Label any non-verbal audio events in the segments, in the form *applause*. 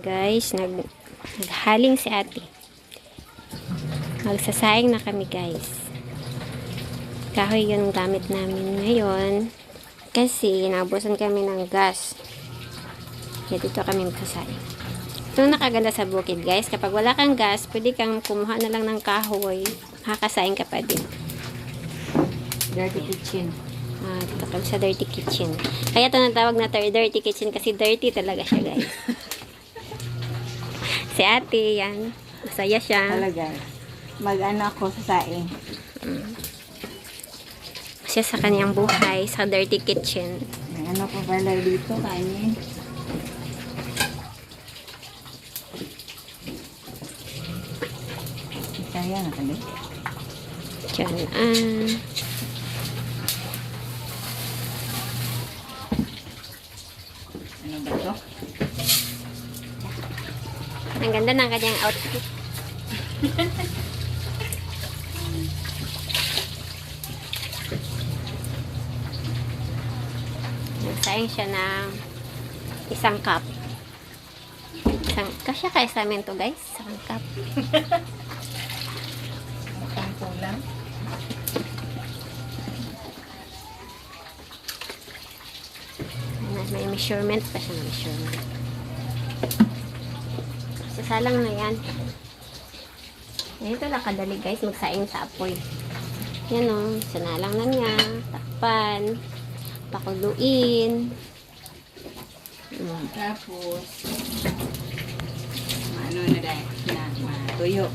Guys, nag naghaling si ate. Magsasayang na kami guys. Kahoy yung gamit namin ngayon. Kasi nabusan kami ng gas. Kaya dito kami magsasayang. Ito ang nakaganda sa bukid guys. Kapag wala kang gas, pwede kang kumuha na lang ng kahoy. Makakasayang ka pa din. Dirty kitchen. Ah, dito kami sa dirty kitchen. Kaya ito natawag na dirty kitchen kasi dirty talaga siya guys. *laughs* si ate, yan. Masaya siya. Talaga. Mag-ano ako sa saing. Siya sa kanyang buhay sa dirty kitchen. May ano pa pala dito, kanin. Kaya na kami. Diyan. Ah, Ano ba to? Ang ganda ng kanyang outfit. Nagsayang siya ng isang cup. Isang, kasya kaya sa amin to guys. Isang cup. Mukhang kulang. May- measurement pa siya na measurement. Sasalang na yan. Ganito lang kadali guys, magsaing sa apoy. Yan o, sinalang na niya. Takpan. Pakuluin. Mm. Tapos, ano na dahil na matuyo.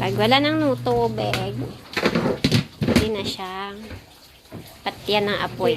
Pag wala nang tubig, hindi na siya patyan ng apoy.